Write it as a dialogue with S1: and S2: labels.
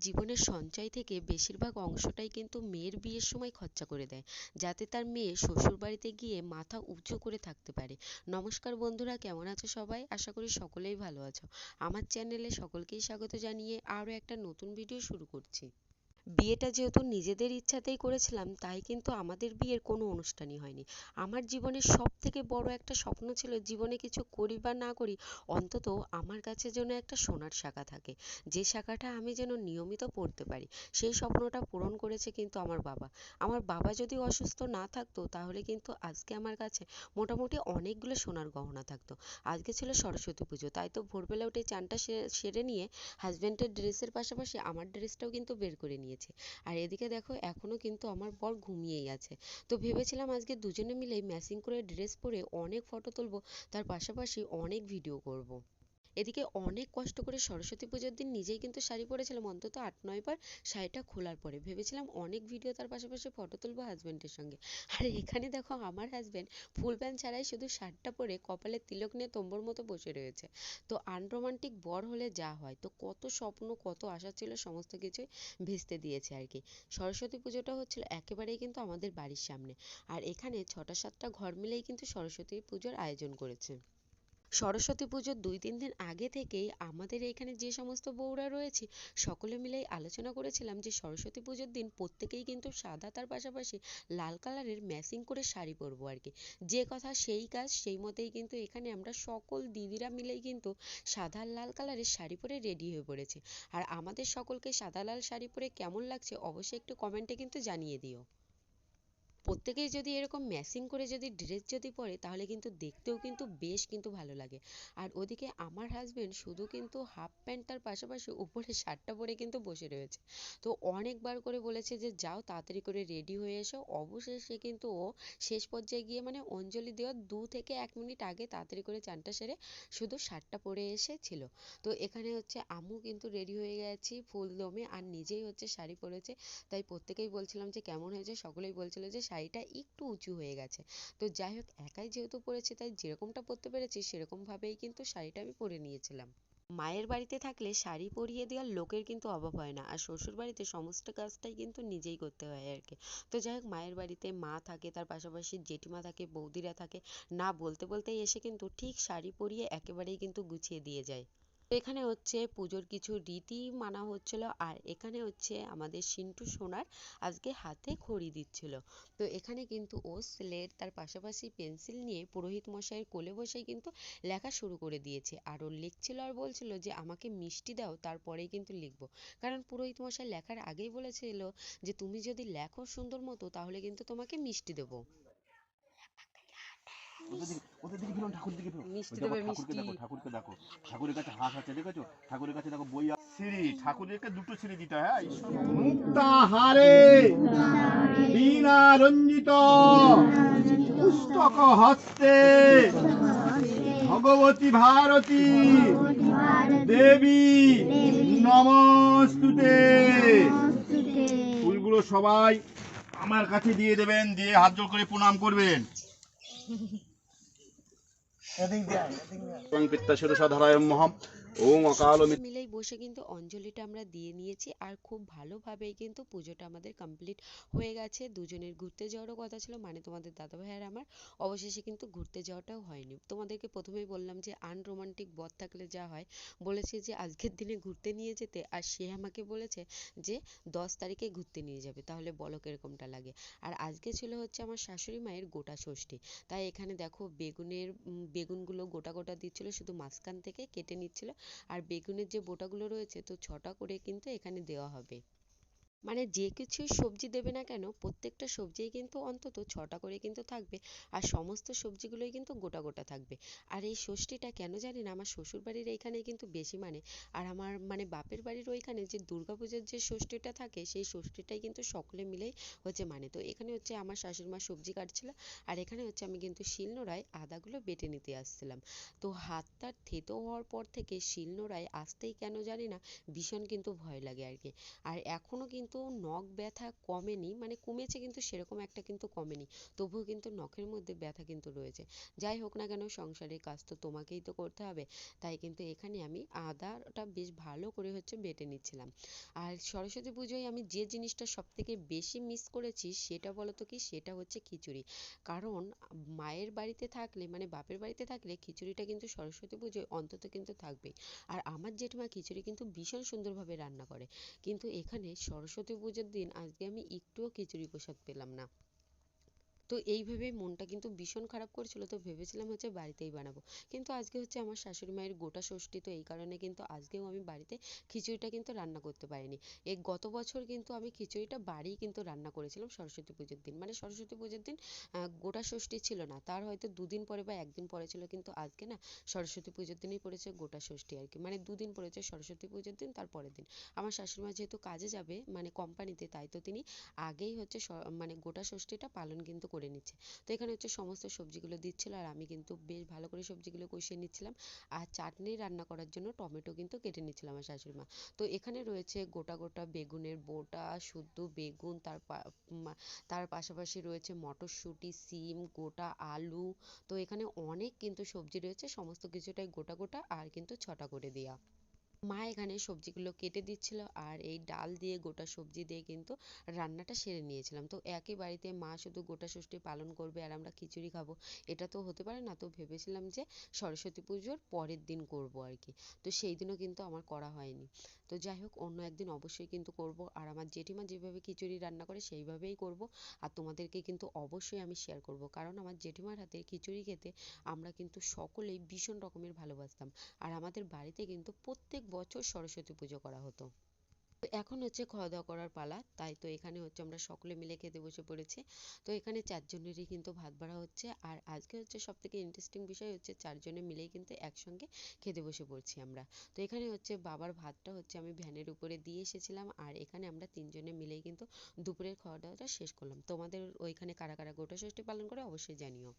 S1: জীবনের সঞ্চয় থেকে বেশিরভাগ অংশটাই কিন্তু মেয়ের বিয়ের সময় খরচা করে দেয়, যাতে তার মেয়ে শ্বশুরবাড়িতে গিয়ে মাথা উঁচু করে থাকতে পারে। নমস্কার বন্ধুরা, কেমন আছো সবাই? আশা করি সকলেই ভালো আছো। আমার চ্যানেলে সকলকেই স্বাগত জানিয়ে আরও একটা নতুন ভিডিও শুরু করছি। বিয়েটা যেহেতু নিজেদের ইচ্ছাতেই করেছিলাম, তাই কিন্তু আমাদের বিয়ের কোনো অনুষ্ঠানই হয়নি। আমার জীবনের সব থেকে বড় একটা স্বপ্ন ছিল জীবনে কিছু করি বা না করি, অন্তত আমার কাছে যেন একটা সোনার শাখা থাকে। যে শাখাটা আমি যেন নিয়মিত পড়তে পারি, সেই স্বপ্নটা পূরণ করেছে কিন্তু আমার বাবা। আমার বাবা যদি অসুস্থ না থাকতো, তাহলে কিন্তু আজকে আমার কাছে মোটামুটি অনেকগুলো সোনার গহনা থাকতো। আজকে ছিল সরস্বতী পুজো, তাই তো ভোরবেলা উঠে চানটা সেরে নিয়ে হাজব্যান্ডের ড্রেসের পাশাপাশি আমার ড্রেসটাও কিন্তু বের করে নিয়েছি। আর এদিকে দেখো, এখনও কিন্তু আমার বর ঘুমিয়েই আছে তো ভেবেছিলাম আজকে দুজনে মিলে ম্যাচিং করে ড্রেস পরে অনেক ফটো তুলবো, তার পাশাপাশি অনেক ভিডিও করব। এদিকে অনেক কষ্ট করে সরস্বতী পুজোর দিন নিজেই কিন্তু শাড়ি পরেছিলাম, অন্তত আট নয় বার শাড়িটা খোলার পরে। ভেবেছিলাম অনেক ভিডিও তার পাশাপাশি ফটো তুলবো হাজব্যান্ডের সঙ্গে। আর এখানে দেখো আমার হাজব্যান্ড ফুল প্যান্ট ছাড়াই শুধু শার্টটা পরে কপালে তিলক নিয়ে তোম্বর মতো বসে রয়েছে। তো আনরোমান্টিক বর হলে যা হয়, তো কত স্বপ্ন, কত আশা ছিল সমস্ত কিছুই ভেস্তে দিয়েছে আর কি। সরস্বতী পুজোটা হচ্ছিল একেবারেই কিন্তু আমাদের বাড়ির সামনে। আর এখানে ছটা সাতটা ঘর মিলেই কিন্তু সরস্বতী পুজোর আয়োজন করেছে। সরস্বতী পুজোর দুই, তিন দিন আগে থেকেই আমাদের এখানে যে সমস্ত বউরা রয়েছে, সকলে মিলেই আলোচনা করেছিলাম যে সরস্বতী পুজোর দিন প্রত্যেকেই কিন্তু সাদা, তার পাশাপাশি লাল কালারের ম্যাচিং করে শাড়ি পরবো আর কি। যে কথা সেই কাজ, সেই মতেই কিন্তু এখানে আমরা সকল দিদিরা মিলেই কিন্তু সাদা, লাল কালারের শাড়ি পরে রেডি হয়ে পড়েছি। আর আমাদের সকলকে সাদা, লাল শাড়ি পরে কেমন লাগছে অবশ্যই একটু কমেন্টে কিন্তু জানিয়ে দিও। প্রত্যেকেই যদি এরকম ম্যাচিং করে যদি ড্রেস যদি পরে, তাহলে কিন্তু দেখতেও কিন্তু বেশ কিন্তু ভালো লাগে। আর ওদিকে আমার হাজবেন্ড শুধু কিন্তু হাফ প্যান্টটার পাশাপাশি উপরে শার্টটা পরে কিন্তু বসে রয়েছে। তো অনেকবার করে বলেছে যে, যাও তাড়াতাড়ি করে রেডি হয়ে এসো। অবশেষে কিন্তু ও শেষ পর্যায়ে গিয়ে মানে অঞ্জলি দেওয়ার দু থেকে এক মিনিট আগে তাড়াতাড়ি করে চানটা সেরে শুধু শার্টটা পরে এসেছিল। তো এখানে হচ্ছে আমু কিন্তু রেডি হয়ে গেছি ফুল দমে আর নিজেই হচ্ছে শাড়ি পরেছে। তাই প্রত্যেকেই বলছিলাম যে, কেমন হয়েছে? সকলেই বলছিল যে শাড়িটা একটু উঁচু হয়ে গেছে। তো যাই হোক, একাই যেহেতু পরেছি, তাই যেরকমটা পরতে পেরেছি, সেরকমভাবেই কিন্তু শাড়িটা আমি পরে নিয়েছিলাম। মায়ের বাড়িতে থাকলে শাড়ি পরিয়ে দেওয়ার লোকের কিন্তু অভাব হয় না, আর শ্বশুর বাড়িতে সমস্ত কাজটাই কিন্তু নিজেই করতে হয় আর কি। তো যাই হোক, মায়ের বাড়িতে মা থাকে, তার পাশাপাশি জেঠিমা থাকে, বৌদিরা থাকে, না বলতে বলতেই এসে কিন্তু ঠিক শাড়ি পরিয়ে একেবারেই কিন্তু গুছিয়ে দিয়ে যায়। তো এখানে হচ্ছে পুজোর কিছু রীতি মানা হচ্ছিল। আর এখানে হচ্ছে আমাদের সিন্টু সোনার আজকে হাতে খড়ি দিচ্ছিল। তো এখানে কিন্তু ও স্লেট তার পাশাপাশি পেন্সিল নিয়ে পুরোহিত মশাইয়ের কোলে বসেই কিন্তু লেখা শুরু করে দিয়েছে। আর ও লিখছিল আর বলছিল যে আমাকে মিষ্টি দাও তারপরেই কিন্তু লিখব। কারণ পুরোহিত মশাই লেখার আগেই বলেছিল যে তুমি যদি লেখো সুন্দর মতো তাহলে কিন্তু তোমাকে মিষ্টি দেবো।
S2: ওদের দিকে ফিরুন ঠাকুর দিকে ফিরুন
S1: মিষ্টি
S2: ওই দেখো,
S1: দেবে
S2: ঠাকুরকে দেখো ঠাকুরকে দেখো ঠাকুরের কাছে হাঁস আছে দেখেছ? ঠাকুরের কাছে দেখো বই সিঁড়ি ঠাকুরকে দুটো সিঁড়ি দিতে হ্যাঁ রঞ্জিত পুস্তক হস্তে ভগবতী ভারতী দেবী নমস্তুতে। ফুলগুলো সবাই আমার কাছে দিয়ে দেবেন দিয়ে হাত জোর করে প্রণাম করবেন। পিত্তাশিরসাধারায় মহাম
S1: মিলেই বসে কিন্তু অঞ্জলিটা আমরা দিয়ে নিয়েছি আর খুব ভালোভাবেই কিন্তু পুজোটা আমাদের কমপ্লিট হয়ে গেছে। দুজনের ঘুরতে যাওয়ারও কথা ছিল মানে তোমাদের দাদা ভাই আর আমার। অবশেষে কিন্তু ঘুরতে যাওয়াটাও হয়নি। তোমাদেরকে প্রথমেই বললাম যে আনরোমান্টিক বর থাকলে যা হয় বলেছে যে আজকের দিনে ঘুরতে নিয়ে যেতে। আর সে আমাকে বলেছে যে দশ তারিখে ঘুরতে নিয়ে যাবে। তাহলে বলো কিরকমটা লাগে। আর আজকে ছিল হচ্ছে আমার শাশুড়ি মায়ের গোটা ষষ্ঠী। তাই এখানে দেখো বেগুনের বেগুনগুলো গোটা গোটা দিচ্ছিল শুধু মাঝখান থেকে কেটে নিচ্ছিল। আর বেগুনের যে বোটাগুলো রয়েছে তো ছটা করে কিন্তু এখানে দেওয়া হবে। মানে যে কিছু সবজি দেবে না কেন, প্রত্যেকটা সবজিই কিন্তু অন্তত ছটা করে কিন্তু থাকবে আর সমস্ত সবজিগুলোই কিন্তু গোটা গোটা থাকবে। আর এই ষষ্ঠীটা কেন জানি না, আমার শ্বশুর বাড়ির এইখানেই কিন্তু বেশি মানে। আর আমার মানে বাপের বাড়ির ওইখানে যে দুর্গাপূজার যে ষষ্ঠীটা থাকে, সেই ষষ্ঠীটাই কিন্তু সকলে মিলেই হচ্ছে মানে। তো এখানে হচ্ছে আমার শাশুড়ি মা সবজি কাটছিল আর এখানে হচ্ছে আমি কিন্তু শিলনোড়ায় আদাগুলো বেটে নিতে আসছিলাম। তো হাতটা থেতো হওয়ার পর থেকে শিলনোড়ায় আসতেই কেন জানি না, ভীষণ কিন্তু ভয় লাগে আর কি। আর এখনও কিন্তু কিন্তু নখ ব্যথা কমেনি মানে কমেছে কিন্তু সেরকম একটা কিন্তু কমেনি। তবুও কিন্তু নখের মধ্যে ব্যথা কিন্তু রয়েছে। যাই হোক না কেন, সংসারের কাজ তো তোমাকেই তো করতে হবে। তাই কিন্তু এখানে আমি আদাটা বেশ ভালো করে হচ্ছে বেটে নিচ্ছিলাম। আর সরস্বতী পুজোয় আমি যে জিনিসটা সব থেকে বেশি মিস করেছি সেটা বলো তো কি? সেটা হচ্ছে খিচুড়ি। কারণ মায়ের বাড়িতে থাকলে মানে বাপের বাড়িতে থাকলে খিচুড়িটা কিন্তু সরস্বতী পুজোয় অন্তত কিন্তু থাকবেই। আর আমার জেঠিমা খিচুড়ি কিন্তু ভীষণ সুন্দরভাবে রান্না করে। কিন্তু এখানে সরস্বতী পুজোর দিন আজকে আমি একটুও খিচুড়ি প্রসাদ পেলাম না। তো এই ভেবেই মনটা কিন্তু ভীষণ খারাপ করছিল। তো ভেবেছিলাম হচ্ছে বাড়িতেই বানাবো। কিন্তু আজকে হচ্ছে আমার শাশুড়ি মায়ের গোটা ষষ্ঠী, তো এই কারণে কিন্তু আজকেও আমি বাড়িতে খিচুড়িটা কিন্তু রান্না করতে পারিনি। এই গত বছর কিন্তু আমি খিচুড়িটা বাড়িই কিন্তু রান্না করেছিলাম সরস্বতী পুজোর দিন। মানে সরস্বতী পুজোর দিন গোটা ষষ্ঠী ছিল না। তার হয়তো দুদিন পরে বা একদিন পরে ছিল, কিন্তু আজকে না সরস্বতী পুজোর দিনই পড়েছে গোটা ষষ্ঠী আর কি। মানে দুদিন পড়েছে সরস্বতী পুজোর দিন, তার পরের দিন। আমার শাশুড়ি মা যেহেতু কাজে যাবে মানে কোম্পানিতে, তাই তো তিনি আগেই হচ্ছে মানে গোটা ষষ্ঠীটা পালন কিন্তু করে নিচ্ছে। তো এখানে হচ্ছে সমস্ত সবজিগুলো দিচ্ছিল আর আমি কিন্তু বেশ ভালো করে সবজিগুলো কষিয়ে নিচ্ছিলাম। আর চাটনি রান্না করার জন্য টমেটো কিন্তু কেটে নিচ্ছিল আমার শাশুড়ি মা। তো এখানে রয়েছে গোটা গোটা বেগুনের বোটা, শুদ্ধ বেগুন, তার তার পাশাপাশি রয়েছে মটরশুঁটি, সিম, গোটা আলু। তো এখানে অনেক কিন্তু সবজি রয়েছে, সমস্ত কিছুটাই গোটা গোটা আর কিন্তু ছটা করে দেওয়া মা এখানে সবজিগুলো কেটে দিচ্ছিল আর এই ডাল দিয়ে গোটা সবজি দিয়ে কিন্তু রান্নাটা সেরে নিয়েছিলাম। তো একই বাড়িতে মা শুধু গোটা ষষ্ঠী পালন করবে আর আমরা খিচুড়ি খাব। এটা তো হতে পারে না, তো ভেবেছিলাম যে সরস্বতী পুজোর পরের দিন করব আর কি। তো সেই দিনও কিন্তু আমার করা হয়নি। তো যাই হোক, অন্য একদিন অবশ্যই কিন্তু করব আর আমার জেঠিমা যেভাবে খিচুড়ি রান্না করে সেইভাবেই করব। আর তোমাদেরকে কিন্তু অবশ্যই আমি শেয়ার করব, কারণ আমার জেঠিমার হাতে খিচুড়ি খেতে আমরা কিন্তু সকলেই ভীষণ রকমের ভালোবাসতাম। আর আমাদের বাড়িতে কিন্তু প্রত্যেক বছর সরস্বতী পুজো করা হতো। তো এখন হচ্ছে খাওয়া দাওয়া করার পালা, তাই তো এখানে হচ্ছে আমরা সকলে মিলে খেতে বসে পড়েছি। তো এখানে চারজনেরই কিন্তু ভাত বাড়া হচ্ছে, আর আজকে হচ্ছে সব থেকে ইন্টারেস্টিং বিষয় হচ্ছে চারজনে মিলেই কিন্তু একসঙ্গে খেতে বসে পড়ছি আমরা। তো এখানে হচ্ছে বাবার ভাতটা হচ্ছে আমি ভ্যানের উপরে দিয়ে এসেছিলাম, আর এখানে আমরা তিনজনে মিলেই কিন্তু দুপুরের খাওয়া দাওয়াটা শেষ করলাম। তোমাদের ওইখানে কারা কারা গোটা ষষ্ঠী পালন করে অবশ্যই জানিও।